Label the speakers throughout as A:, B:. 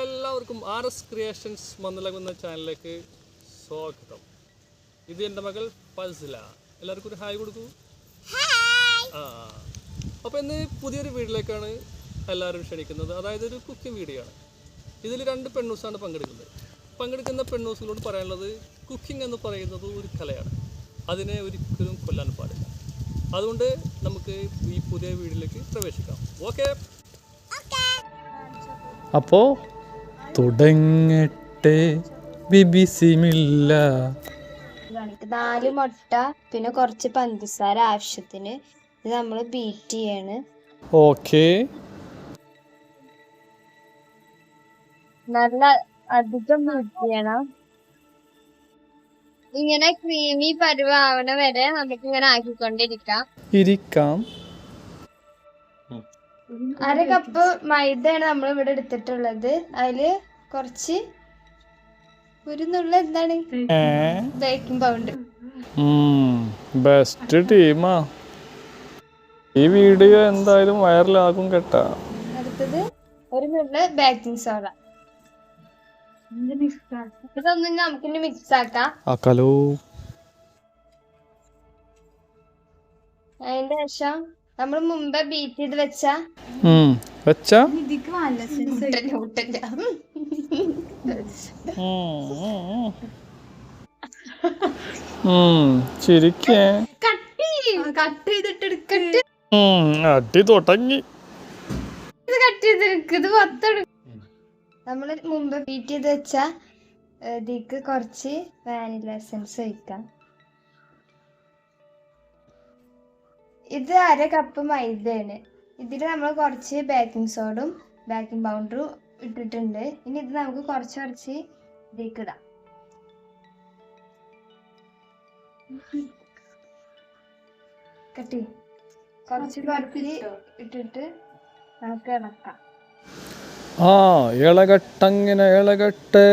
A: എല്ലാവർക്കും R S creations മന്നലകുന്ന ചാനലിലേക്ക് സ്വാഗതം. ഇത് എന്റെ മകൾ ഫസ്ല. എല്ലാവർക്കും ഒരു ഹായ് കൊടുക്കൂ. ആ അപ്പോൾ ഇന്ന് പുതിയൊരു വീട്ടിലേക്കാണ് എല്ലാവരും ക്ഷണിക്കുന്നത്. അതായത് ഒരു കുക്കിംഗ് വീഡിയോ ആണ്. ഇതിൽ രണ്ട് പെണ്ണൂസാണ് പങ്കെടുക്കുന്നത്. പങ്കെടുക്കുന്ന പെണ്ണൂസിനോട് പറയാനുള്ളത് കുക്കിംഗ് എന്ന് പറയുന്നത് ഒരു കലയാണ്. അതിനെ ഒരിക്കലും കൊല്ലാൻ പാടില്ല. അതുകൊണ്ട് നമുക്ക് ഈ പുതിയ വീഡിയോയിലേക്ക് പ്രവേശിക്കാം. ഓക്കെ
B: അപ്പോ തുടങ്ങട്ടെ. ബിബിസിമില്ല.
C: നാല് മുട്ട പിന്നെ കുറച്ച് പഞ്ചസാര ആവശ്യത്തിന്. ഇത് നമ്മൾ ബീറ്റ് ചെയ്യാണ്.
B: ഓക്കെ
C: നല്ല അധികം ബീറ്റ് ചെയ്യണം. ഇങ്ങനെ ക്രീമി പരുവാവണ വരെ നമുക്ക് ഇങ്ങനെ ആക്കിക്കൊണ്ടിരിക്കാം.
B: ഇരിക്കാം.
C: അര കപ്പ് മൈദയാണ് നമ്മൾ ഇവിടെ എടുത്തിട്ടുള്ളത്? അതിൽ കുറച്ച് ഒരു നുള്ള എന്താണ് ബേക്കിംഗ് പൗഡർ
B: ബെസ്റ്റ് ടീമാ ഈ വീഡിയോ എന്തായാലും വൈറലാകും കേട്ടാ.
C: അടുത്തത് ഒരു നുള്ള ബേക്കിംഗ് സോഡ ഇതൊന്നും നമുക്കിനി മിക്സ് ആക്കാം
B: ആക്കാലോ.
C: അതിന്റെ ശേഷം നമ്മൾ മുമ്പേ ബീറ്റ് ചെയ്ത് വെച്ച.
B: വെച്ചാ? ചിരിക്കേ.
C: കട്ട് കട്ട് ചെയ്തിട്ട്
B: അടി തുടങ്ങി.
C: ഇത് കട്ട് ചെയ്തെടുക്ക്. ഇത് നമ്മൾ മുമ്പ് ബീറ്റ് ചെയ്ത് വെച്ച ഇതിക്ക് കുറച്ച് വാനില എസൻസ് ഒഴിക്കാം. ഇത് അര കപ്പ് മൈദയാണ് ഇതിൽ നമ്മൾ കുറച്ച് ബേക്കിംഗ് സോഡും ബേക്കിംഗ് പൗഡറും ഇട്ടിട്ടുണ്ട്. ഇനി ഇത് നമുക്ക് കുറച്ച് കുറച്ച് ഇതിലേക്ക് ഇടാം. കട്ടി കുറച്ച് കുറച്ച് ഇട്ടിട്ട് നമുക്ക് ഇളക്കാം.
B: ആ ഇളകട്ടങ്ങനെ ഇളകട്ടെ.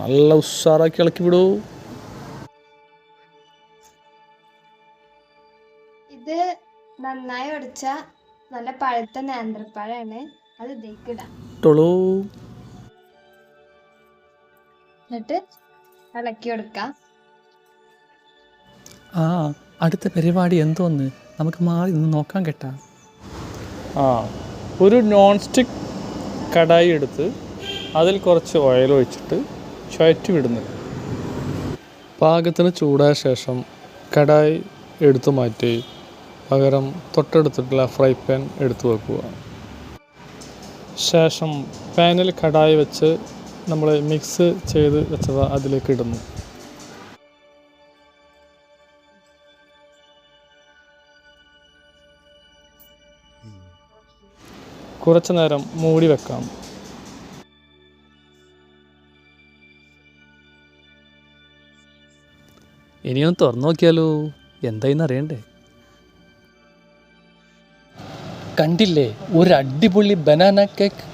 B: നല്ല ഉഷാറാക്കി ഇളക്കി വിടൂ.
C: നന്നായി ഒടിച്ച നല്ല പഴുത്ത നേന്ത്രപ്പഴമാണ് അത് ഇതിലേക്ക് ഇടാം. എന്നിട്ട് ഇളക്കി കൊടുക്കാം.
B: ആ അടുത്ത പരിപാടി എന്തോന്ന്? നമുക്ക് മാറി നിന്ന് നോക്കാൻ കേട്ടാ. ആ ഒരു നോൺ സ്റ്റിക്ക് കടായി എടുത്ത് അതിൽ കുറച്ച് ഓയിൽ ഒഴിച്ചിട്ട് ചുഴറ്റി വിടുന്നു പാകത്തിന് ചൂടായ ശേഷം കടായി എടുത്തു മാറ്റി. പകരം തൊട്ടടുത്തിട്ടുള്ള ഫ്രൈ പാൻ എടുത്തു വെക്കുക. ശേഷം പാനിൽ കടായി വെച്ച് നമ്മൾ മിക്സ് ചെയ്ത് വെച്ചത് അതിലേക്ക് ഇടുന്നു. കുറച്ചു നേരം മൂടി വെക്കാം. ഇനിയൊന്ന് തുറന്നു നോക്കിയാലോ? എന്തായിന്ന് അറിയണ്ടേ? കണ്ടില്ലേ? ഒരു അടിപൊളി ബനാന കേക്ക്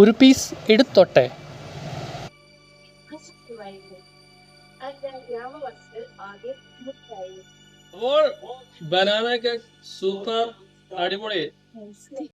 B: ഒരു പീസ് എടുത്തോട്ടെ?
A: ബനാന കേക്ക് സൂപ്പർ അടിപൊളി.